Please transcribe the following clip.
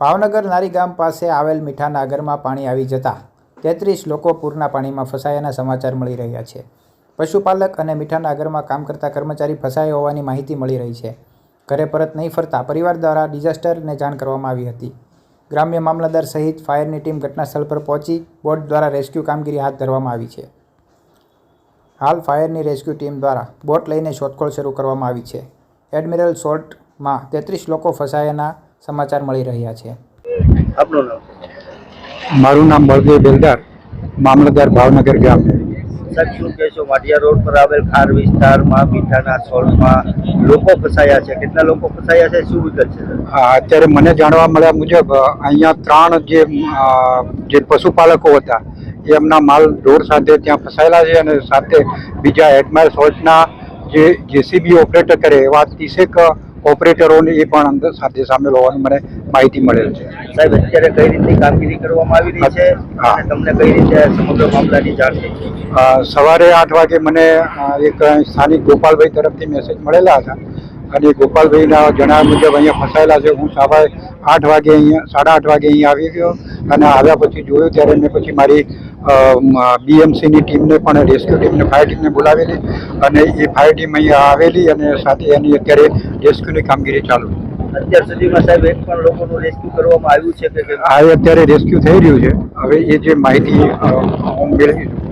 ભાવનગર નારીગામ પાસે આવેલ મીઠા નાગરમાં પાણી આવી જતાં તેત્રીસ લોકો પૂરના પાણીમાં ફસાયાના સમાચાર મળી રહ્યા છે. પશુપાલક અને મીઠા નાગરમાં કામ કરતા કર્મચારી ફસાયા હોવાની માહિતી મળી રહી છે. ઘરે પરત નહીં ફરતા પરિવાર દ્વારા ડિઝાસ્ટરને જાણ કરવામાં આવી હતી. ગ્રામ્ય મામલતદાર સહિત ફાયરની ટીમ ઘટનાસ્થળ પર પહોંચી બોટ દ્વારા રેસ્ક્યુ કામગીરી હાથ ધરવામાં આવી છે. હાલ ફાયરની રેસ્ક્યુ ટીમ દ્વારા બોટ લઈને શોધખોળ શરૂ કરવામાં આવી છે. એડમિરલ શોર્ટમાં તેત્રીસ લોકો ફસાયાના સમાચાર મળી રહ્યા છે. આપનું નામ? મારું નામ બળદેવ બેલદાર મામલતદાર ભાવનગર ગામ. સાહેબ શું કહેશો? વાડિયા રોડ પર આવેલ ખાર વિસ્તારમાં મીઠાના સોલ્ટમાં લોકો ફસાયા છે. કેટલા લોકો ફસાયા છે? શું વિગત છે? અત્યારે મને જાણવા મળ્યા મુજબ અહીંયા ત્રણ જે જે પશુપાલકો હતા એ એમના માલ ઢોર સાથે ત્યાં ફસાયેલા છે અને સાથે બીજા એડમાયર સોલ્ટના જે જેસીબી ઓપરેટર કરે એવા ત્રીસેક ઓપરેટરોને એ પણ અંદર સાથે સામેલ હોવાની મને માહિતી મળેલ છે. સાહેબ અત્યારે કઈ રીતની કામગીરી કરવામાં આવી રહી છે. અને તમને કઈ રીતે સમગ્ર મામલાની જાણ થઈ સવારે આઠ વાગે મને એક સ્થાનિક ગોપાલભાઈ તરફથી મેસેજ મળેલા હતા. અને ગોપાલભાઈના જણાવ્યા મુજબ અહીંયા ફસાયેલા છે. હું સવારે આઠ વાગે અહીંયા સાડા આઠ વાગે અહીંયા આવી ગયો અને આવ્યા પછી જોયું ત્યારે મેં પછી મારી બીએમસીની ટીમને પણ રેસ્ક્યુ ટીમને ફાયર ટીમને બોલાવેલી અને એ ફાયર ટીમ અહીંયા આવેલી અને સાથે એની અત્યારે રેસ્ક્યુની કામગીરી ચાલુ અત્યાર સુધીમાં સાહેબ એક પણ લોકોનું રેસ્ક્યુ કરવામાં આવ્યું છે કે કેમ? અત્યારે રેસ્ક્યુ થઈ રહ્યું છે. હવે એ જે માહિતી હું મેળવી છું.